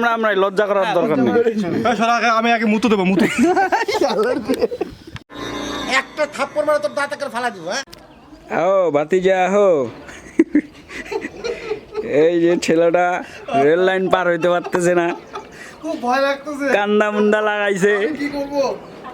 আমরা আমরা লজ্জা করার দরকার নেই। এই আমি আগে মুতু দেবো মুতু। একটা থাপ্পড় মারা তোর দাঁত করে ফালা দিব হ্যাঁ? ও ভাতিজা হো এই যে ছেলেটা রেল লাইন পার হইতে পারতেছে না। খুব ভয় লাগতেছে। কান্দা মুন্দা লাগাইছে। কি করব?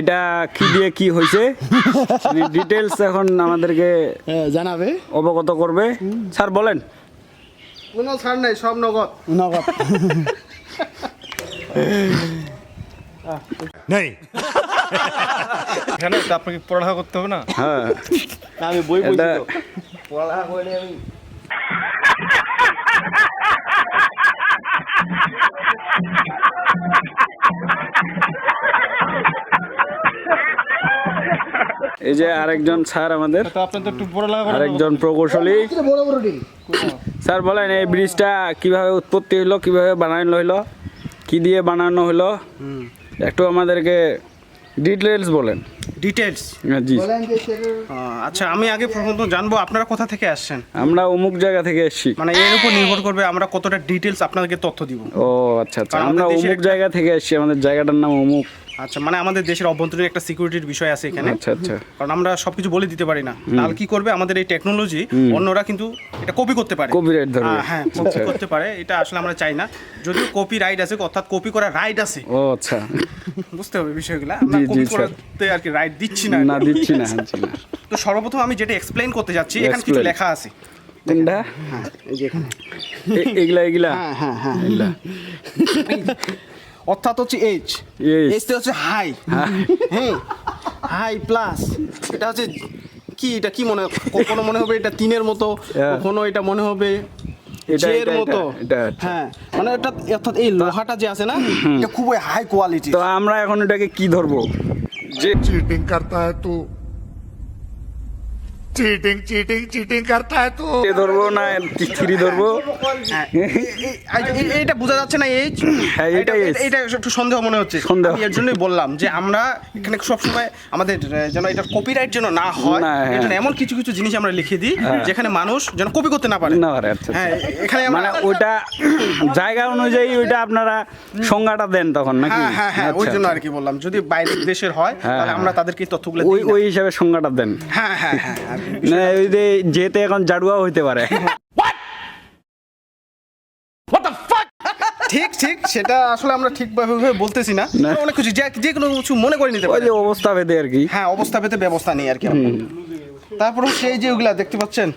এটা কি দিয়ে কি হয়েছে? ডিটেলস এখন আমাদেরকে জানাবে। অবগত করবে। স্যার বলেন। কোনো ছাড় নাই সব নগদ। নগদ। नहीं এখানে আপনাকে পড়ালেখা করতে হবে না? হ্যাঁ। আমি বই এটা এই যে আরেকজন স্যার আমাদের। আরেকজন প্রকৌশলী। স্যার বলেন এই ব্রিজটা কীভাবে উৎপত্তি হলো কীভাবে বানানো হলো কি দিয়ে বানানো হলো একটু আমাদেরকে ডিটেলস বলেন। ডিটেলস হ্যাঁ, জি। আচ্ছা আমি আগে প্রথমত জানব আপনারা কোথা থেকে আসছেন? আমরা অমুক জায়গা থেকে এসেছি। মানে এর উপর নির্ভর করবে আমরা কতটা ডিটেলস আপনাদেরকে তথ্য দিব। ও আচ্ছা আচ্ছা। আমরা অমুক জায়গা থেকে এসেছি আমাদের জায়গাটার নাম অমুক। আচ্ছা মানে আমাদের দেশের অভ্যন্তরীণ একটা সিকিউরিটির বিষয় আছে এখানে। আচ্ছা আচ্ছা। কারণ আমরা সবকিছু বলে দিতে পারি না। তাহলে কি করবে? আমাদের এই টেকনোলজি অন্যরা কিন্তু এটা কপি করতে পারে। Copyright ধরবে। হ্যাঁ, হ্যাঁ কপি করতে পারে। এটা আসলে আমরা চাই না। যদিও কপি রাইট আছে অর্থাৎ কপি করা রাইট আছে। ও আচ্ছা। বুঝতে হবে বিষয়গুলো। আমরা কপি করতে আর কি রাইট দিচ্ছি না। না দিচ্ছি না তো সর্বপ্রথম আমি যেটা এক্সপ্লেইন করতে যাচ্ছি এখানে কিছু লেখা আছে। কোনটা? এই যে এখানে। এগুলা এগুলা? হ্যাঁ হ্যাঁ হ্যাঁ। অর্থাৎ হচ্ছে এইচ এইচটা হচ্ছে হাই হ্যাঁ। হাই প্লাস এটা হচ্ছে কি? এটা কি মনে কখনো মনে হবে এটা তিনের মতো? কখনো এটা মনে হবে হ্যাঁ। মানে এটা অর্থাৎ এই যে না এটা খুবই হাই কোয়ালিটি আমরা এখন এটাকে কি ধরবো? যে চিটিং তো চিটিং চিটিং চিটিং করতে হয় তো এ ধরবো না থ্রি ধরবো এইটা বোঝা যাচ্ছে না এই হ্যাঁ এটাই এটা একটু সন্দেহ মনে হচ্ছে। সন্দেহ। এর জন্যই বললাম যে আমরা এখানে সব সময় আমাদের যেন এটা কপিরাইট যেন না হয় হ্যাঁ। এজন্য এমন কিছু কিছু জিনিস আমরা লিখে দিই হ্যাঁ। যেখানে মানুষ যেন কপি করতে না পারে। না পারে আচ্ছা, হ্যাঁ আচ্ছা। এখানে মানে ওটা জায়গা অনুযায়ী ওইটা আপনারা সংজ্ঞাটা দেন তখন নাকি? হ্যাঁ হ্যাঁ, হ্যাঁ ওই আচ্ছা, জন্য আর কি বললাম। যদি বাইরের দেশের হয় তাহলে আমরা তাদেরকে তথ্যগুলো ওই ওই হিসাবে সংজ্ঞাটা দেন। হ্যাঁ হ্যাঁ হ্যাঁ। না ওই যে যেতে এখন জাডুয়াও হইতে পারে। ঠিক ঠিক সেটা আসলে আমরা ঠিকভাবে ভাবে বলতেছি না। অনেক কিছু যে যে কোনো কিছু মনে করে নিতে পারি যে অবস্থা ভেদে আর কি। হ্যাঁ অবস্থা পেতে ব্যবস্থা নেই আর কি। তারপর সেই যে ওগুলা দেখতে পাচ্ছেন?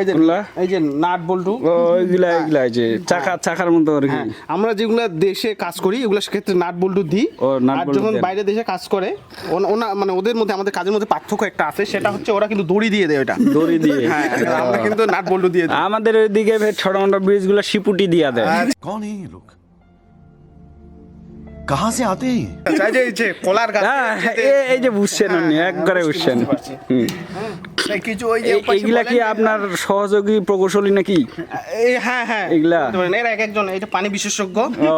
এই যে এই যে নাট বল্টু। ওইগুলা এগুলা যে চাকা হ্যাঁ। চাকার মতো আর কি। হ্যাঁ, আমরা যেগুলা দেশে কাজ করি এগুলা ক্ষেত্রে নাট বল্টু দিই। আর যখন বাইরে দেশে কাজ করে ওনা মানে ওদের মধ্যে আমাদের কাজের মধ্যে পার্থক্য একটা আছে সেটা হচ্ছে ওরা কিন্তু দড়ি দিয়ে দেয় ওটা। দড়ি দিয়ে। হ্যাঁ আমরা কিন্তু নাট বল্টু দিয়ে দিই। আমাদের ওইদিকে ছোট ব্রিজ ব্রিজগুলো শিপুটি দিয়ে দেয়। আচ্ছা। কোন এই লোক? কাহা সে আতে এই? যে কলার গাছ। এই যে বুঝছেন হ্যাঁ, একবারে বুঝছেন কিছু ওই যে এইগুলা কি আপনার সহযোগী প্রকৌশলী নাকি? হ্যাঁ হ্যাঁ। এগুলা? এরা এক একজন এটা পানি বিশেষজ্ঞ। ও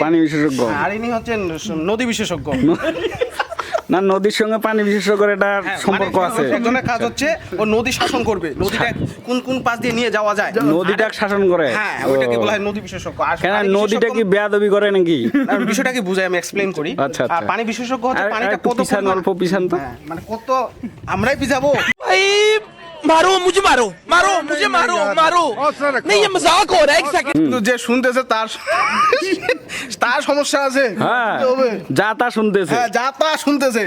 পানি বিশেষজ্ঞ। আর ইনি হচ্ছেন নদী বিশেষজ্ঞ। না নদীর সঙ্গে পানি বিশেষজ্ঞের এটা হ্যাঁ, সম্পর্ক মানে আছে। একজনের কাজ হচ্ছে ও নদী শাসন করবে। নদীটা কোন কোন পাশ দিয়ে নিয়ে যাওয়া যায়? নদীটা শাসন করে? হ্যাঁ ওইটাকে বলা হয় নদী বিশেষজ্ঞ। আর কেন নদীটা কি বেয়াদবি করে নাকি? আর বিষয়টাকে বুঝাই আমি এক্সপ্লেইন করি। আচ্ছা, আচ্ছা। পানি বিশেষজ্ঞ হচ্ছে পানিটা কত পিছান অল্প পিছান তো। হ্যাঁ, মানে কত আমরাই পিছাবো मारो मुझे मारो मारो मुझे मारो मारो नहीं ये मजाक हो रहा है एक सेकंड কিন্তু যে শুনতেছে তার তার সমস্যা আছে হ্যাঁ বুঝতে হবে। যা তা শুনতেছে হ্যাঁ যা তা শুনতেছে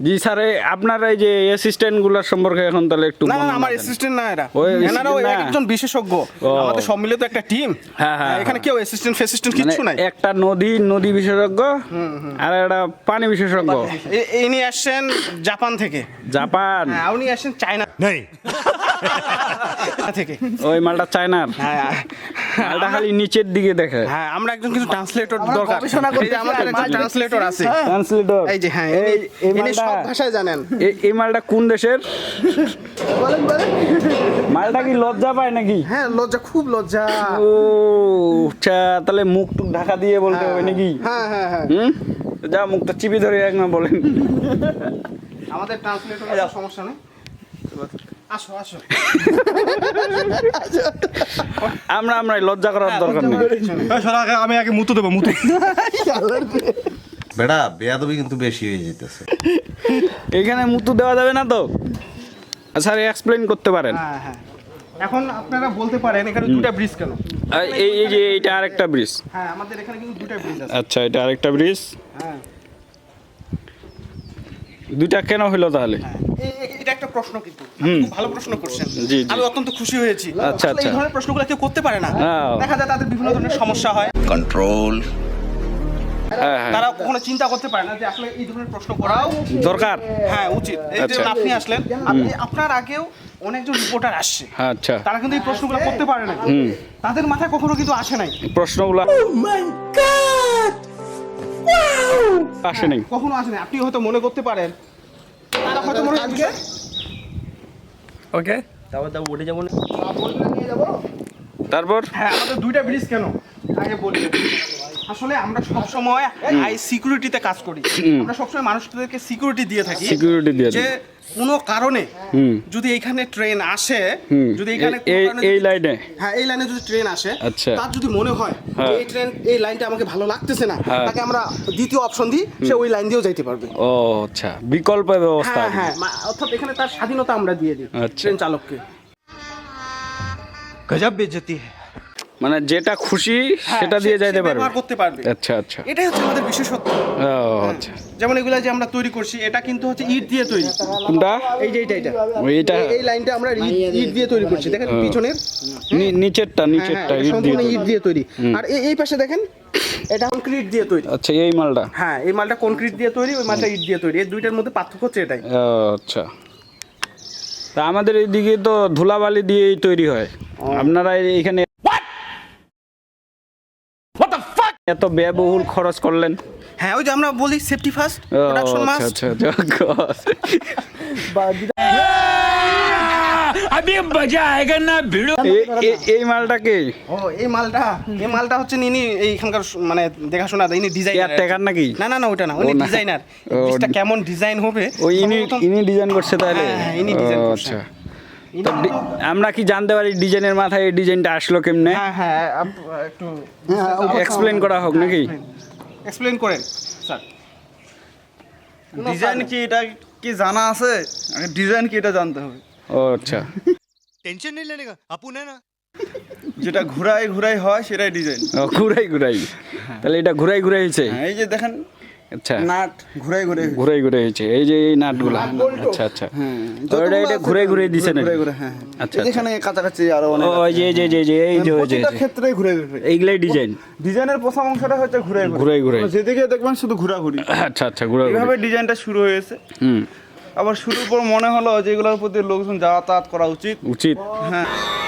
জি স্যার আপনার এই যে অ্যাসিস্ট্যান্টগুলার সম্পর্কে এখন তাহলে একটু না না আমার অ্যাসিস্ট্যান্ট না এরা। ওই এনারাও একজন বিশেষজ্ঞ। আমাদের সম্মিলিত একটা টিম হ্যাঁ, হ্যাঁ, এখানে কেউ অ্যাসিস্ট্যান্ট ফ্যাসিস্ট্যান্ট মানে কিচ্ছু নাই। একটা নদী নদী বিশেষজ্ঞ আর একটা পানি বিশেষজ্ঞ। এ- ইনি আসছেন জাপান থেকে। জাপান? হ্যাঁ উনি আসছেন চায়না नहीं থেকে। ওই মালটা চায়নার। হ্যাঁ মালটা খালি নিচের দিকে দেখে। হ্যাঁ আমরা একজন কিছু ট্রান্সলেটর দরকার। এই যে আমাদের একজন ট্রান্সলেটর আছে। ট্রান্সলেটর এই যে হ্যাঁ এই ইনি- মালটা সব ভাষায় জানেন। এই- মালটা কোন দেশের? মালটা কি লজ্জা পায় নাকি? হ্যাঁ লজ্জা খুব লজ্জা। ও আচ্ছা তাহলে মুখ টুক ঢাকা দিয়ে বলতে হবে নাকি? হ্যাঁ হ্যাঁ হ্যাঁ। হুম? যা মুখটা চিপি ধরে একবার বলেন। আমাদের ট্রান্সলেটর সমস্যা নেই। আমরা আমরা লজ্জা করার দরকার নেই। আমি আগে মুতু দেবো মুতু। বেড়া বেয়াদবি কিন্তু বেশি হয়ে যেতেছে এখানে মুতু দেওয়া যাবে না তো? স্যার এক্সপ্লেন করতে পারেন। হ্যাঁ হ্যাঁ। এখন আপনারা বলতে পারেন এখানে দুটা ব্রিজ কেন? এই এই যে এইটা আরেকটা ব্রিজ হ্যাঁ আমাদের এখানে কিন্তু দুটা ব্রিজ আছে। আচ্ছা এটা আরেকটা ব্রিজ হ্যাঁ। দুইটা কেন হলো তাহলে? এ- এটা একটা প্রশ্ন কিন্তু। ভালো প্রশ্ন করছেন। আমি অত্যন্ত খুশি হয়েছি। আচ্ছা এই আচ্ছা। ধরনের প্রশ্নগুলো কেউ করতে পারে না। দেখা যায় তাদের বিভিন্ন ধরনের সমস্যা হয়। কন্ট্রোল হ্যাঁ, হ্যাঁ। তারা কখনো চিন্তা করতে পারে না যে আসলে এই ধরনের প্রশ্ন করাও দরকার। হ্যাঁ উচিত। এই যে আচ্ছা। আপনি আসলেন আপনি আপনার আগেও অনেকজন রিপোর্টার আসছে। আচ্ছা। তারা কিন্তু এই প্রশ্নগুলো করতে পারে না। তাদের মাথায় কখনো কিন্তু আসে নাই। প্রশ্নগুলো oh আসে নাই। কখনো আসে নাই। আপনি হয়তো মনে করতে পারেন তারা হয়তো মনে করছে ওকে। তারপর হ্যাঁ আমাদের দুইটা ব্রিজ কেন? আগে বলি আসলে আমরা সব সময় হাই সিকিউরিটিতে কাজ করি। আমরা সবসময় মানুষদেরকে সিকিউরিটি দিয়ে থাকি। Security দিয়ে যে কোনো কারণে যদি এখানে ট্রেন আসে যদি এখানে এই- কোনো এই- কারণে এই লাইনে হ্যাঁ এই লাইনে যদি ট্রেন আসে আচ্ছা। তার যদি মনে হয় যে হ্যাঁ। এই ট্রেন এই লাইনটা আমাকে ভালো লাগতেছে না হ্যাঁ। তাকে আমরা দ্বিতীয় অপশন দিই সে ওই লাইন দিয়েও যাইতে পারবে। ও আচ্ছা। বিকল্প ব্যবস্থা হ্যাঁ হ্যাঁ অর্থাৎ এখানে তার স্বাধীনতা আমরা দিয়ে দিই আচ্ছা। ট্রেন চালককে। গজব বেজতি। মানে যেটা খুশি সেটা দিয়ে হ্যাঁ, যাইতে পারবে। ব্যবহার করতে পারবে। আচ্ছা আচ্ছা। এটাই হচ্ছে আমাদের বিশেষত্ব। ও আচ্ছা। যেমন এগুলা যে আমরা তৈরি করছি এটা কিন্তু হচ্ছে ইট দিয়ে তৈরি। কোনটা? এই যে এটা এটা এইটা? এই- এই লাইনটা আমরা ইট- দিয়ে তৈরি করছি। দেখেন পিছনের। নিচেরটা হ্যাঁ, নিচেরটা হ্যাঁ, ইট দিয়ে সম্পূর্ণ ইট দিয়ে তৈরি। আর এই- এই পাশে দেখেন এটা কনক্রিট দিয়ে তৈরি। আচ্ছা এই মালটা? হ্যাঁ এই মালটা কনক্রিট দিয়ে তৈরি ওই মালটা ইট দিয়ে তৈরি। এই দুইটার মধ্যে পার্থক্য হচ্ছে এটাই। আচ্ছা। তা আমাদের এইদিকে তো ধুলাবালি দিয়েই তৈরি হয়। আপনারা এইখানে এত ব্যয়বহুল খরচ করলেন। হ্যাঁ ওই যে আমরা বলি সেফটি ফার্স্ট ও, প্রোডাকশন আচ্ছা মাস্ট আচ্ছা আচ্ছা এই- এই- এই মালটাকে ও এই মালটা এই মালটা হচ্ছে ইনি এইখানকার মানে দেখাশোনা ইনি ডিজাইনার কেয়ারটেকার নাকি? না না না ওটা না উনি ও না। ডিজাইনার ও, জিনিসটা কেমন ডিজাইন হবে ওই ইনি ইনি ডিজাইন করছে তাহলে? হ্যাঁ, হ্যাঁ, ইনি ও, করছে। আমরা কি জানতে পারি ডিজাইনের মাথায় এই ডিজাইনটা আসলো কেমনে? হ্যাঁ হ্যাঁ একটু হ্যাঁ, এক্সপ্লেন করা হোক নাকি? হ্যাঁ, এক্সপ্লেন করেন স্যার। ডিজাইন কি এটা কি জানা আছে? ডিজাইন কি এটা জানতে হবে। ও আচ্ছা। টেনশন নেই লেনে আপু না। যেটা ঘুরাই ঘুরাই হয় সেটাই ডিজাইন। ঘুরাই ঘুরাই। হ্যাঁ। তাহলে এটা ঘুরাই ঘুরাই হয়েছে? এই যে দেখেন আচ্ছা। নাট ঘুরে ঘুরাই হয়েছে। এই যে এই নাটগুলো। আচ্ছা আচ্ছা। তো এটা এটা ঘুরাই ঘুরাই দিছে না হ্যাঁ আচ্ছা, এখানে কাছাকাছি আরও অনেক ওই যে যে যে যে এই যে প্রতিটা ক্ষেত্রে ঘুরে ঘুরে এইগুলাই ডিজাইন ডিজাইনের প্রথম অংশটা হচ্ছে ঘুরে ঘুরাই। ঘুরে যেদিকে দেখবেন শুধু ঘোরাঘুরি। আচ্ছা আচ্ছা ঘুরাই এইভাবে ডিজাইনটা শুরু হয়েছে। হুম। আবার শুরুর পর মনে হলো যে এগুলোর প্রতি লোকজন যাতায়াত করা উচিত। উচিত। হ্যাঁ।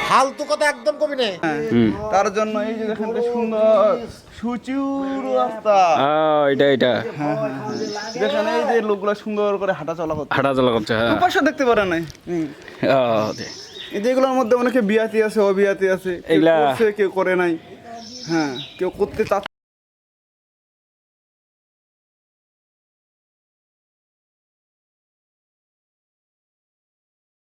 ফালতু কথা একদম কবি নে। হুম। তার জন্য এই যে দেখেন সুন্দর সুচুর রাস্তা। এটা এটা। দেখেন এই যে লোকগুলো সুন্দর করে হাঁটা চলা করছে। হাঁটা চলা করছে হ্যাঁ। পাশে দেখতে পারে নাই। এই যেগুলোর মধ্যে অনেকে বিয়াতি আছে অবিয়াতি আছে। এগুলা- কেউ করে নাই। হ্যাঁ কেউ করতে চাচ্ছে